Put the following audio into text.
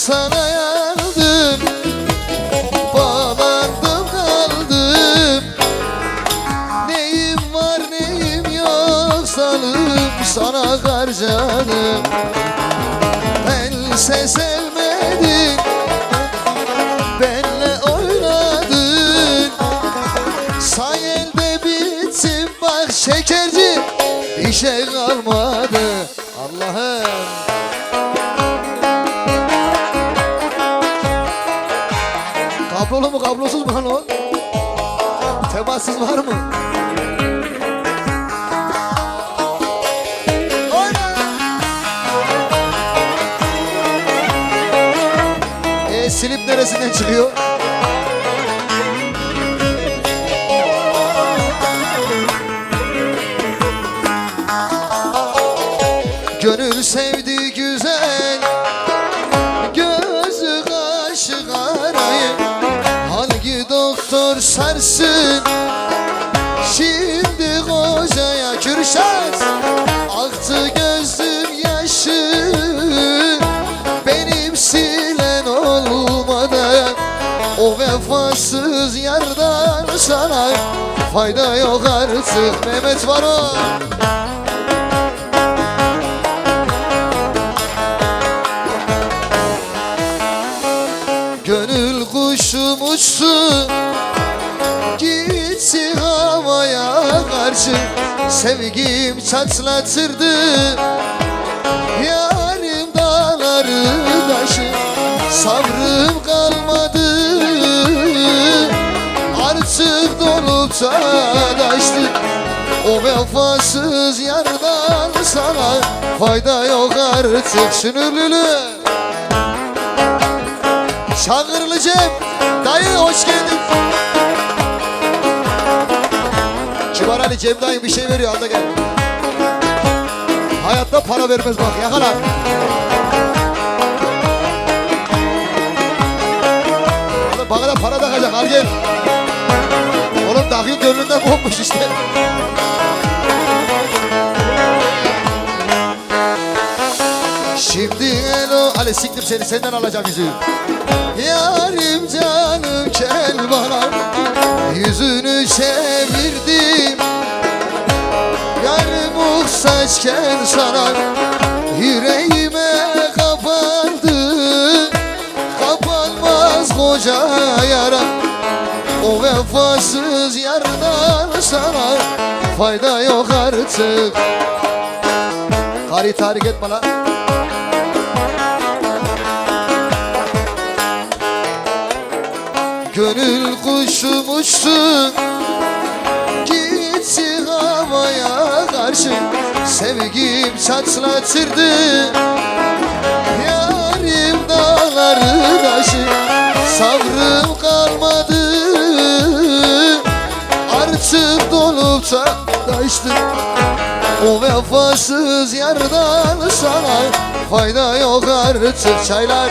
sana yandım Bağlandım kaldım. Neyim var neyim yok sanırım sana harcadım Bense sevmedin Benle oynadın. Sayende bittim bak şekerci Bir şey kalmadı Allah'ım Kablolu mu kablosuz mu lan? Temassız var mı? Oyna! E, silip neresinden çıkıyor? Vefasız yardan sana Fayda yok artık Mehmet var o Gönül kuşum uçsun Gitsin havaya karşı. Sevgim çatlatırdı Yarim dağları taşı. Sabrım kalmadı taştı O vefasız yardan sana Fayda yok artık Sünürlülü. Çağırlı Cem Dayı hoş geldin. Kibar Ali Cem dayı bir şey veriyor al gel. Hayatta para vermez bak yakala Dahil gönlünden kopmuş işte. Şimdi elo Ali siktim seni senden alacağım yüzüğü. Yarim canım gel bana. Yüzünü çevirdim. Yarım muhtaçken sana. Yüreğime kapandı. Kapanmaz koca yara O vefasız yardan sana Fayda yok artık. Kari tahrik etme lan Gönül kuşum uçtu havaya karşı Sevgim çatlatırdı Da taştı O vefasız yardan sana Fayda yok artık çaylar